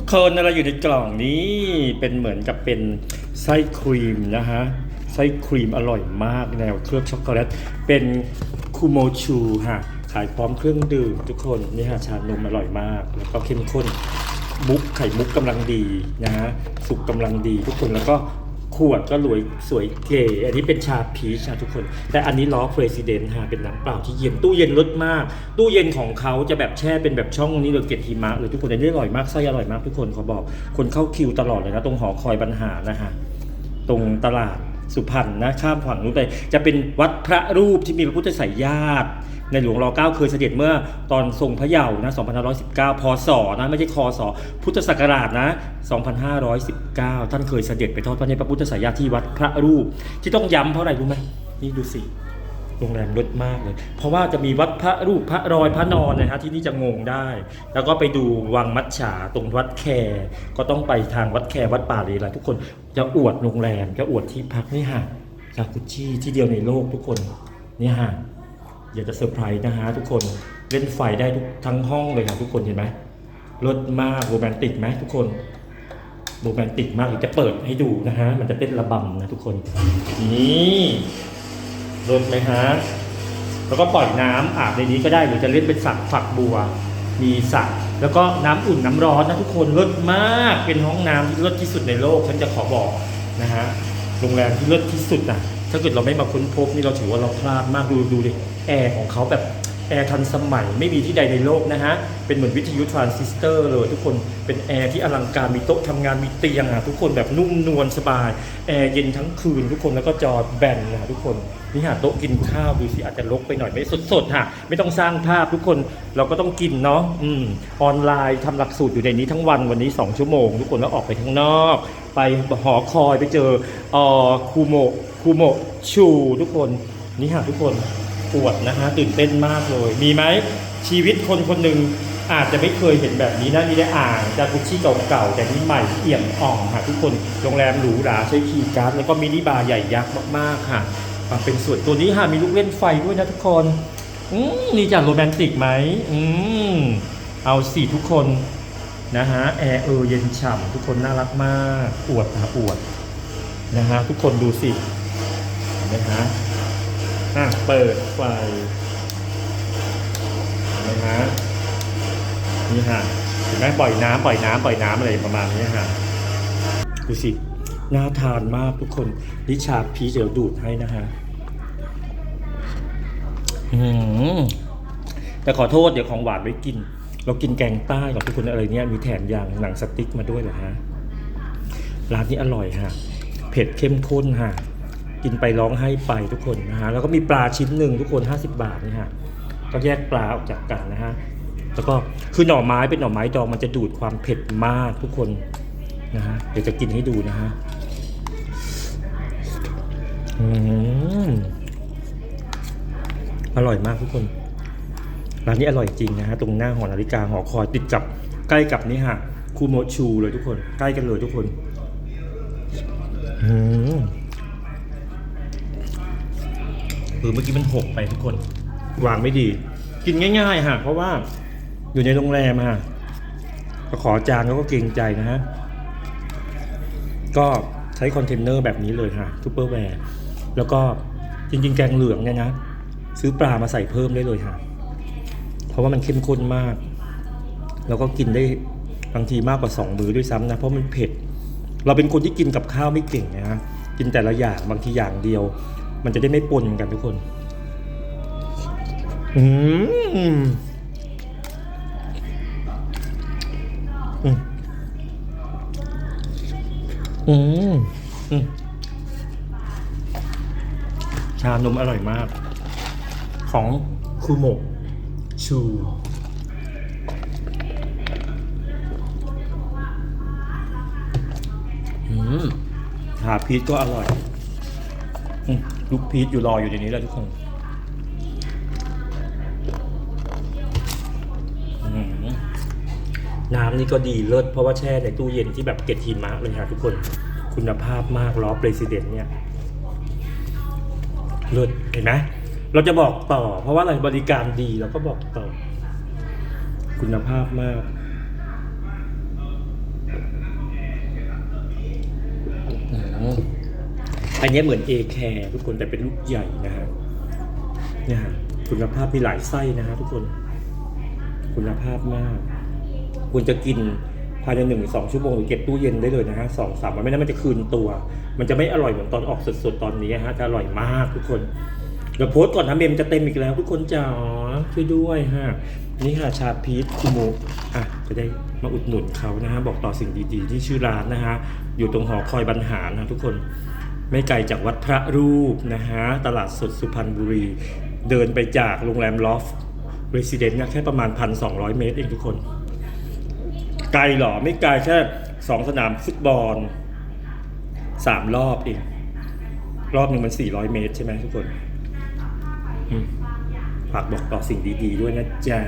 ทุกคนอะไรอยู่ในกล่องนี้เป็นเหมือนกับเป็นไส้ครีมนะฮะไส้ครีมอร่อยมากแนวเคลือบช็อกโกแลตเป็นคูโมชูฮะขายพร้อมเครื่องดื่มทุกคนนี่ฮะชานมอร่อยมาก แล้วก็เข้มข้นมุกไข่มุกกำลังดีนะฮะสุกกำลังดีทุกคนแล้วก็ ขวดก็รวยสวยเก๋อันนี้เป็นชาพีชนะทุกคน แต่อันนี้ล้อเพรสิดนต์ฮะเป็นน้ำเปล่าที่เย็นตู้เย็นลดมาก ตู้เย็นของเขาจะแบบแช่เป็นแบบช่องนี้เลยเกล็ดหิมะเลยทุกคนอันนี้อร่อยมากไส้อร่อยมากทุกคนเขาบอก คนเข้าคิวตลอดเลยนะ ตรงหอคอยบรรหารนะฮะตรงตลาด สุพรรณนะข้ามฝั่งนู้นไป จะเป็นวัดพระรูปที่มีพระพุทธไสยญาติ ในหลวงรอเก้าเคยเสด็จเมื่อตอนทรงพระเยาว์นะ2519 พศนะไม่ใช่คศพุทธศักราชนะ 2519 ท่านเคยเสด็จไปทอดพระเนตรพระพุทธไสยญาติที่วัดพระรูป ที่ต้องย้ำเพราะอะไรรู้ไหมนี่ดูสิ โรงแรมรถมากเลย เพราะว่าจะมีวัดพระรูปพระรอยพระนอนนะฮะที่นี่จะงงได้ แล้วก็ไปดูวังมัจฉาตรงวัดแคก็ต้องไปทางวัดแควัดป่าลีละทุกคนจะอวดโรงแรมจะอวดที่พักนี่ฮะจากุชิที่เดียวในโลกทุกคนนี่ฮะอยากจะเซอร์ไพรส์นะฮะทุกคนเล่นไฟได้ทุกทั้งห้องเลยครับทุกคนเห็นไหมรถมากโรแมนติกไหมทุกคนโรแมนติกมากเดี๋ยวจะเปิดให้ดูนะฮะมันจะเต้นระบำนะทุกคนนี่ รถไหมฮะแล้วก็ปล่อยน้ำอาบในนี้ก็ได้หรือจะเล่นเป็นสระฝักบัว มีสระแล้วก็น้ำอุ่นน้ำร้อนนะทุกคนเลิศมากเป็นห้องน้ำที่เลิศที่สุดในโลกฉันจะขอบอกนะฮะโรงแรมที่เลิศที่สุดนะถ้าเกิดเราไม่มาค้นพบนี่เราถือว่าเราพลาดมากดูดูดิแอร์ของเขาแบบ แอร์ทันสมัยไม่มีที่ใดในโลกนะฮะ เป็นเหมือนวิทยุทรานซิสเตอร์เลยทุกคนเป็นแอร์ที่อลังการมีโต๊ะทำงานมีเตียงอะทุกคนแบบนุ่มนวลสบาย แอร์เย็นทั้งคืนทุกคนแล้วก็จอแบนนะทุกคน นี่ฮะโต๊ะกินข้าวดูสิอาจจะลกไปหน่อยไม่สดๆฮะไม่ต้องสร้างภาพทุกคนเราก็ต้องกินเนาะอืมออนไลน์ทำหลักสูตรอยู่ในนี้ทั้งวันวันนี้ 2 ชั่วโมง ทุกคนแล้วออกไปข้างนอก ไปหอคอยไปเจอเอ่อคูโมคูโมชูทุกคนนี่ฮะทุกคน ปวดนะฮะตื่นเต้นมากเลย มีไหมชีวิตคนคนหนึ่งอาจจะไม่เคยเห็นแบบนี้นะนี่ได้อ่างจากกุชชี่เก่าๆแต่นี่ใหม่เอี่ยมอ่องค่ะทุกคนโรงแรมหรูหราใช้คีย์การ์ดแล้วก็มินิบาร์ใหญ่ยักษ์มากๆค่ะมาเป็นส่วนตัวนี้ค่ะมีลูกเล่นไฟด้วยนะทุกคนอืมนี่จะโรแมนติกไหมอืมเอาสิทุกคนนะฮะแอร์เออเย็นฉ่ำทุกคนน่ารักมากอวดนะอวดนะฮะทุกคนดูสิเห็นไหมฮะ อะเปิดไฟนไหมฮะนี่ฮะเห็นไหมปล่อยน้ำปล่อยน้ำปล่อยน้ำอะไรประมาณนี้ฮะดูสิน่าทานมากทุกคนนิชาพีเดี๋ยวดูดให้นะฮะแต่ขอโทษเดี๋ยวของหวานไว้กิน เรากินแกงใต้กับทุกคนอะไรเนี้ยมีแถมยางหนังสติ๊กมาด้วยเหรอฮะร้านนี้อร่อยฮะเผ็ดเข้มข้นฮะ กินไปร้องให้ไปทุกคนนะฮะแล้วก็มีปลาชิ้นหนึ่งทุกคน 50 บาทนี่ฮะก็แยกปลาออกจากกันนะฮะแล้วก็คือหน่อไม้เป็นหน่อไม้ดองมันจะดูดความเผ็ดมากทุกคนนะฮะเดี๋ยวจะกินให้ดูนะฮะอืมอร่อยมากทุกคนร้านนี้อร่อยจริงนะฮะตรงหน้าหอนาฬิกาหอคอยติดกับใกล้กับนี่ฮะคูโมชูเลยทุกคน ใกล้กันเลยทุกคน อืม เออเมื่อกี้มันหกไปทุกคนวางไม่ดี กินง่ายๆฮะเพราะว่าอยู่ในโรงแรมฮะก็ขอจานเขาก็เกรงใจนะฮะ ก็ใช้คอนเทนเนอร์แบบนี้เลยค่ะซูเปอร์แวร์แล้วก็จริงๆ แกงเหลืองเนี่ยนะ ซื้อปลามาใส่เพิ่มได้เลยค่ะเพราะว่ามันเข้มข้นมาก แล้วก็กินได้บางทีมากกว่าสองมื้อด้วยซ้ำนะ เพราะมันเผ็ด เราเป็นคนที่กินกับข้าวไม่เก่งนะฮะกินแต่ละอย่างบางทีอย่างเดียว มันจะได้ไม่ปนกันทุกคน อืมอืมอืมอืมชานมอร่อยมาก ของคูโมะชูอืมหาพีชก็อร่อย อืม ลูกพีชอยู่รออยู่ในนี้แล้วทุกคนน้ำนี่ก็ดีเลิศเพราะว่าแช่ในตู้เย็นที่แบบเกล็ดหิมะเลยค่ะทุกคนคุณภาพมากล้อเ r รสิเดนเนี่ยเลิศเห็นไหมเราจะบอกต่อ เพราะว่าอะไรบริการดีเราก็บอกต่อ คุณภาพมาก อันนี้เหมือนเอแคร์ทุกคนแต่เป็นลูกใหญ่นะฮะเนี่ยฮะคุณภาพมีหลายไส้นะฮะทุกคน คุณภาพมาก คุณจะกินภายในหนึ่งสองชั่วโมงหรือเก็บตู้เย็นได้เลยนะฮะสองสามวันไม่นั้นมันจะคืนตัว มันจะไม่อร่อยเหมือนตอนออกสดๆตอนนี้ฮะจะอร่อยมากทุกคนเดี๋ยวโพสต์ก่อนนะเมมจะเต็มอีกแล้ว ทุกคนจ๋าช่วยด้วยฮะนี่ค่ะชาพีชคุโมอะจะได้มาอุดหนุนเขานะฮะบอกต่อสิ่งดีๆ ที่ชื่อร้านนะฮะอยู่ตรงหอคอยบรรหารนะทุกคน ไม่ไกลจากวัดพระรูปนะฮะ ตลาดสดสุพรรณบุรี เดินไปจากโรงแรมลอฟเรสซิเดนต์นะแค่ประมาณ 1,200 เมตรเองทุกคน ไกลหรอ ไม่ไกลแค่สองสนามฟุตบอลสามรอบเอง รอบหนึ่งมัน 400 เมตรใช่ไหมทุกคนฝากบอกต่อสิ่งดี ๆ ด้วยนะจ๊ะ